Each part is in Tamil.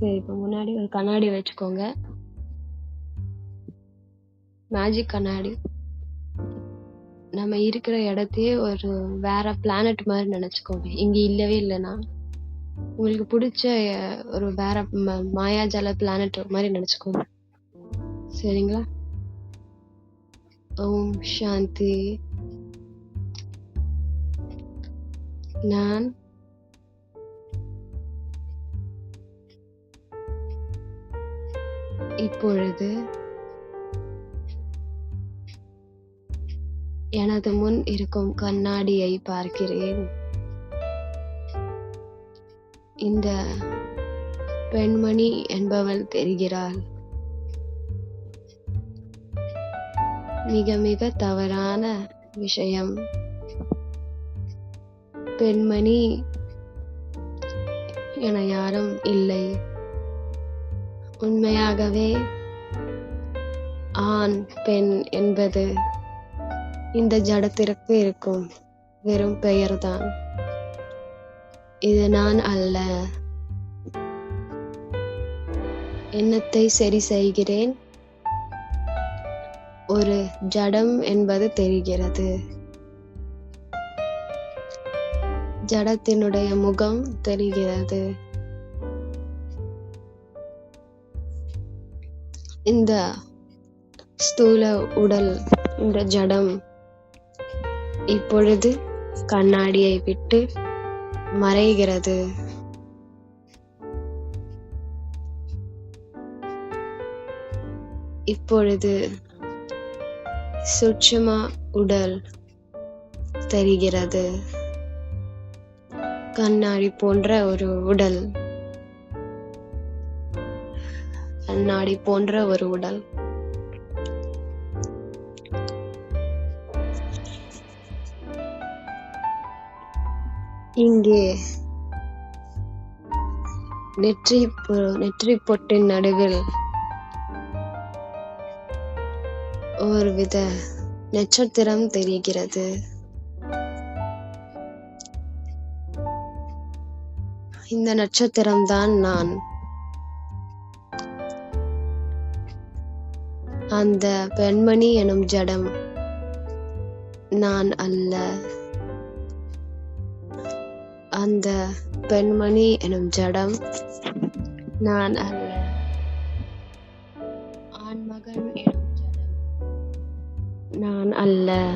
சரி இப்போ முன்னாடி ஒரு கண்ணாடி வச்சுக்கோங்க. மேஜிக் கண்ணாடி. நம்ம இருக்கிற இடத்தையே ஒரு வேற பிளானட் மாதிரி நினச்சிக்கோங்க. இங்க இல்லவே இல்லைன்னா. உங்களுக்கு பிடிச்ச ஒரு வேற ம- மாயாஜால பிளானட் மாதிரி நினச்சிக்கோங்க. சரிங்களா? ஓம் சாந்தி. நான் இப்பொழுது எனது முன் இருக்கும் கண்ணாடியை பார்க்கிறேன். இந்த பெண்மணி என்பவள் தெரிகிறாள். மிக மிக தவறான விஷயம். பெண்மணி என யாரும் இல்லை. உண்மையாகவே ஆண் பெண் என்பது இந்த ஜடத்திற்கு இருக்கும் வெறும் பெயர்தான். இது நான் அல்ல. எண்ணத்தை சரி செய்கிறேன். ஒரு ஜடம் என்பது தெரிகிறது. ஜடத்தினுடைய முகம் தெரிகிறது. இந்த ஸ்தூல உடல் இந்த ஜடம் இப்பொழுது கண்ணாடியை விட்டு மறைகிறது. இப்பொழுது சுட்சமா உடல் தெரிகிறது. கண்ணாடி போன்ற ஒரு உடல் கண்ணாடி போன்ற ஒரு உடல். இங்கே நெற்றி நெற்றி பொட்டின் நடுவில் ஒரு வித நட்சத்திரம் தெரிகிறது. இந்த நட்சத்திரம் தான் நான். அந்த பெண்மணி எனும் ஜடம் நான் அல்ல. அந்த பெண்மணி எனும் ஜடம் நான் அல்ல. ஆண்மகன் எனும் ஜடம் நான் அல்ல.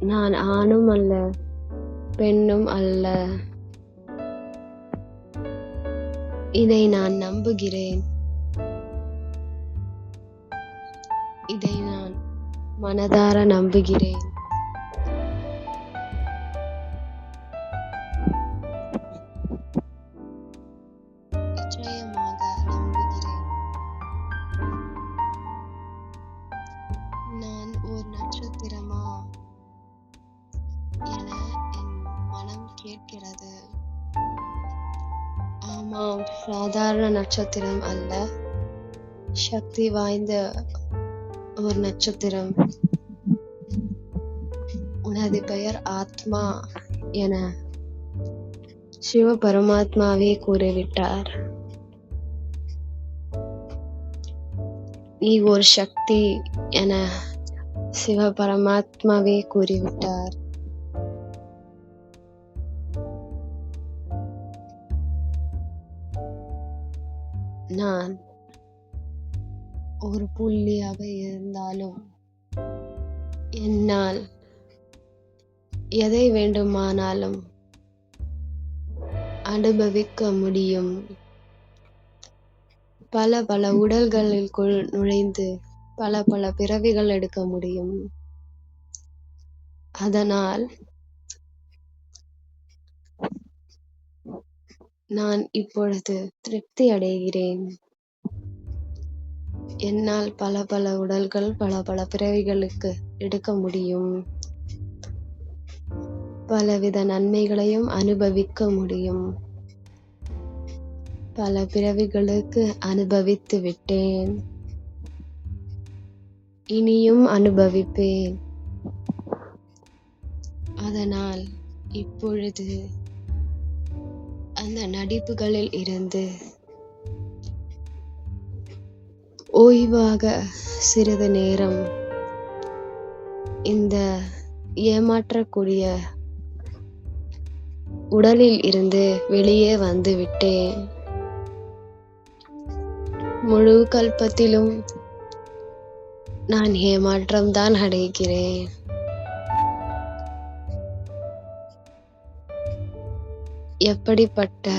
நான் ஆணும் அல்ல பெண்ணும் அல்ல. இதை நான் நம்புகிறேன். இதை நான் மனதார நம்புகிறேன். நட்சத்திரம் அல்ல. சக்தி வாய்ந்த ஒரு நட்சத்திரம். உனது பெயர் ஆத்மா என சிவ பரமாத்மாவே கூறிவிட்டார். நீ ஒரு சக்தி என சிவ பரமாத்மாவே கூறிவிட்டார். நான் ஒரு புள்ளியாக இருந்தாலும் என்னால் எதை வேண்டுமானாலும் அனுபவிக்க முடியும். பல பல உடல்களுக்குள் நுழைந்து பல பல பிறவிகள் எடுக்க முடியும். அதனால் நான் இப்பொழுது திருப்தி அடைகிறேன். என்னால் பல பல உடல்கள் பல பல பிறவிகளுக்கு எடுக்க முடியும். பலவித நன்மைகளையும் அனுபவிக்க முடியும். பல பிறவிகளுக்கு அனுபவித்து விட்டேன். இனியும் அனுபவிப்பேன். அதனால் இப்பொழுது அந்த நடிப்புகளில் இருந்து ஓய்வாக சிறிது நேரம் இந்த ஏமாற்றக்கூடிய உடலில் இருந்து வெளியே வந்து விட்டேன். முழு கல்பத்திலும் நான் ஏமாற்றம்தான் அடைகிறேன். எப்படிப்பட்ட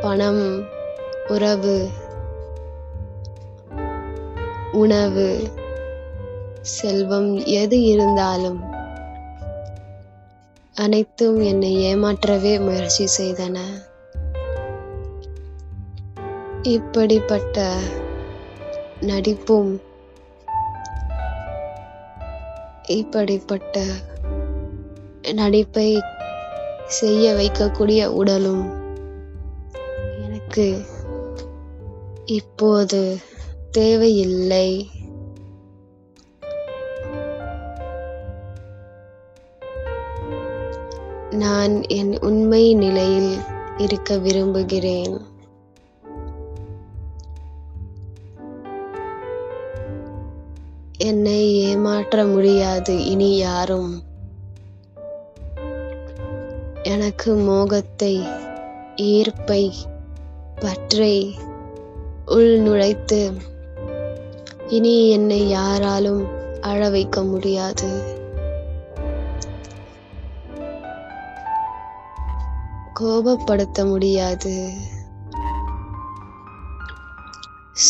பணம் உறவு உணவு செல்வம் எது இருந்தாலும் அனைத்தும் என்னை ஏமாற்றவே முயற்சி செய்தன. இப்படிப்பட்ட நடிப்பும் இப்படிப்பட்ட நடிப்பை செய்ய வைக்கக்கூடிய உடலும். எனக்கு இப்போது தேவையில்லை. நான் என் உண்மை நிலையில் இருக்க விரும்புகிறேன். என்னை ஏமாற்ற முடியாது இனி யாரும். எனக்கு மோகத்தை ஈர்ப்பை பற்றை உள் நுழைத்து இனி என்னை யாராலும் அழ வைக்க முடியாது. கோபப்படுத்த முடியாது.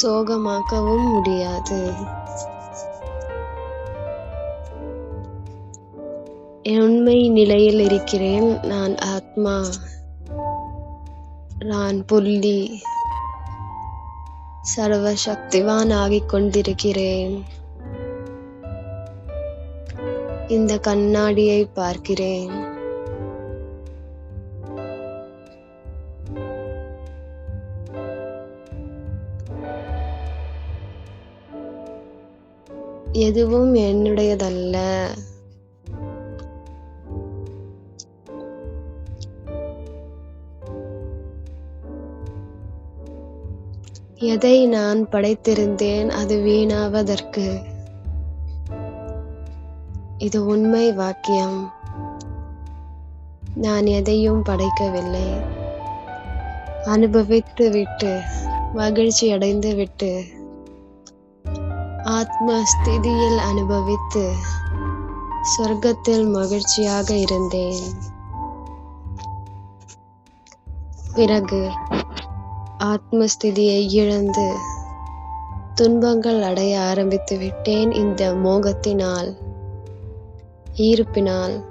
சோகமாக்கவும் முடியாது. உண்மை நிலையில் இருக்கிறேன் நான் ஆத்மா. நான் புள்ளி. சர்வ சக்திவான் ஆகிக் கொண்டிருக்கிறேன். இந்த கண்ணாடியை பார்க்கிறேன். எதுவும் என்னுடையதல்ல. எதை நான் படைத்திருந்தேன் அது வீணாவதற்கு? இது உண்மை வாக்கியம். நான் எதையும் படைக்கவில்லை. அனுபவித்து விட்டு மகிழ்ச்சி அடைந்து விட்டு ஆத்ம ஸ்திதியில் அனுபவித்து சொர்க்கத்தில் மகிழ்ச்சியாக இருந்தேன். பிறகு ஆத்மஸ்திதியை இழந்து துன்பங்கள் அடைய ஆரம்பித்து விட்டேன் இந்த மோகத்தினால் ஈர்ப்பினால்.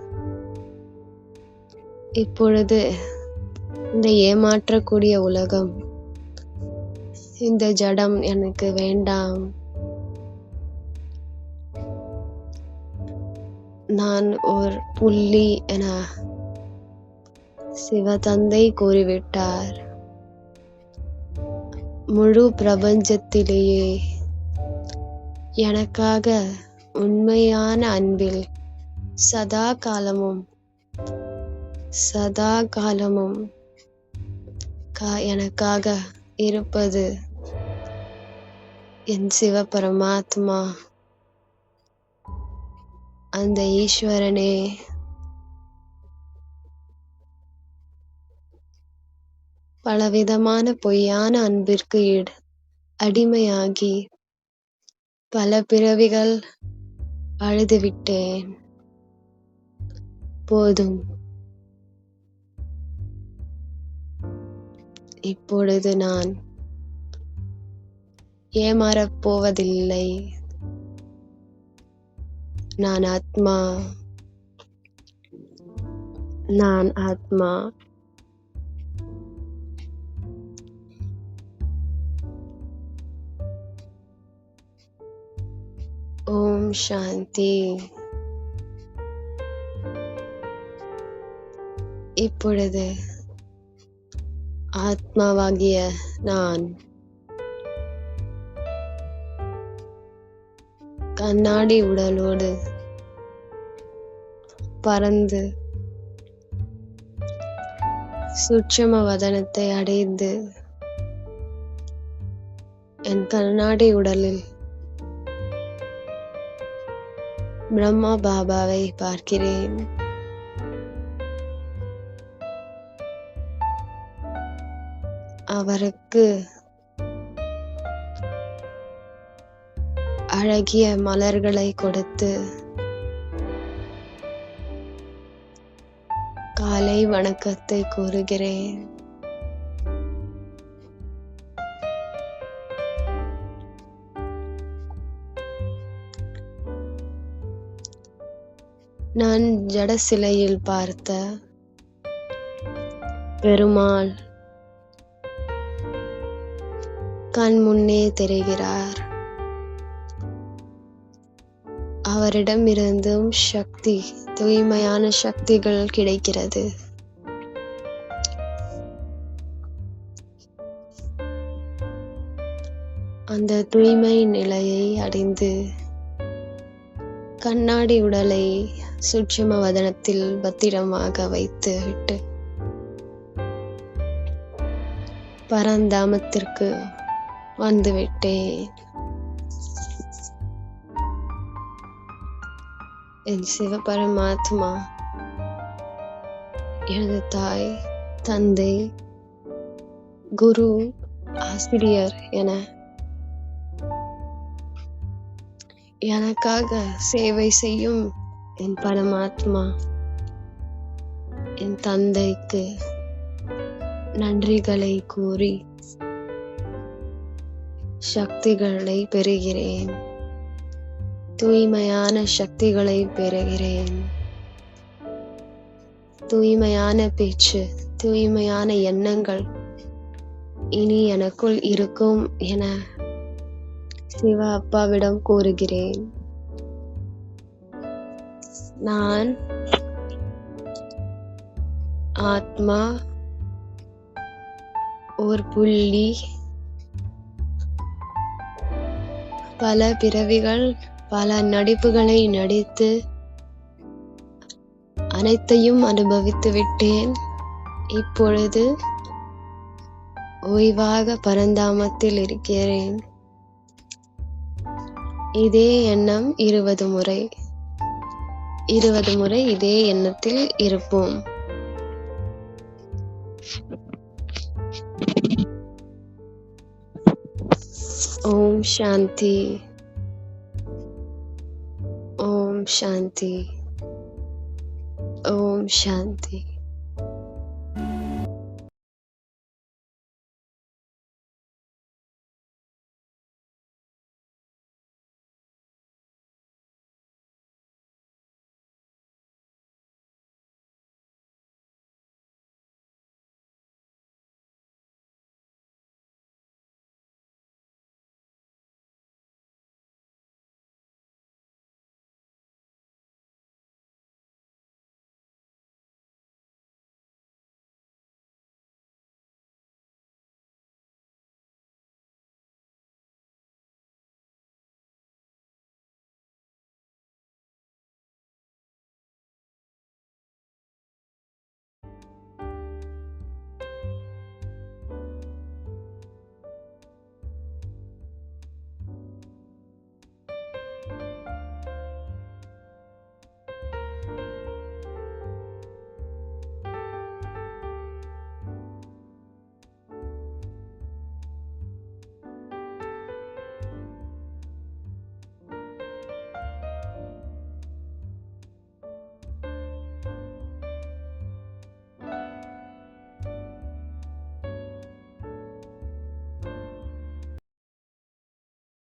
இப்பொழுது இந்த ஏமாற்றக்கூடிய உலகம் இந்த ஜடம் எனக்கு வேண்டாம். நான் ஒரு புள்ளி என சிவதந்தை கூறிவிட்டார். முழு பிரபஞ்சத்திலேயே. எனக்காக உண்மையான அன்பில் சதா காலமும் சதா காலமும் கா- எனக்காக இருப்பது என் சிவ பரமாத்மா அந்த ஈஸ்வரனே. பலவிதமான பொய்யான அன்பிற்கு அடிமையாகி பல பிறவிகள் அழுதுவிட்டேன். போதும். இப்பொழுது நான் ஏமாறப் போவதில்லை நான் ஆத்மா. நான் ஆத்மா. ஓம் சாந்தி இப்பொழுது ஆத்மாவாகிய நான் கண்ணாடி உடலோடு பறந்து சுட்சம வதனத்தை அடைந்து என் கண்ணாடி உடலில் பிரம்மா பாபாவை பார்க்கிறேன். அவருக்கு அழகிய மலர்களை கொடுத்து காலை வணக்கத்தை கூறுகிறேன். நான் ஜட சிலையில் பார்த்த பெருமாள் கண் முன்னே தெரிகிறார். அவரிடம் இருந்தும் சக்தி தூய்மையான சக்திகள் கிடைக்கிறது. அந்த தூய்மை நிலையை அடைந்து கண்ணாடி உடலை சூட்சும வதனத்தில் பத்திரமாக வைத்து விட்டு பரந்தாமத்திற்கு வந்துவிட்டேன். என் சிவபரமாத்மா எனது தாய் தந்தை குரு ஆசிரியர் என எனக்காக சேவை செய்யும் என் பரமாத்மா என் தந்தைக்கு நன்றிகளை கூறி சக்திகளை பெறுகிறேன். தூய்மையான சக்திகளை பெறுகிறேன். தூய்மையான பேச்சு தூய்மையான எண்ணங்கள் இனி எனக்குள் இருக்கும் என சிவ அப்பாவிடம் கூறுகிறேன். நான் ஆத்மா ஒரு புள்ளி பல பிறவிகள் பல நடிப்புகளை நடித்து அனைத்தையும் அனுபவித்து விட்டேன். இப்பொழுது ஓய்வாக பரந்தாமத்தில் இருக்கிறேன். இதே எண்ணம் இருபது முறை. இருபது முறை இதே எண்ணத்தில் இருப்போம். ஓம் சாந்தி. ஓம் சாந்தி. ஓம் சாந்தி.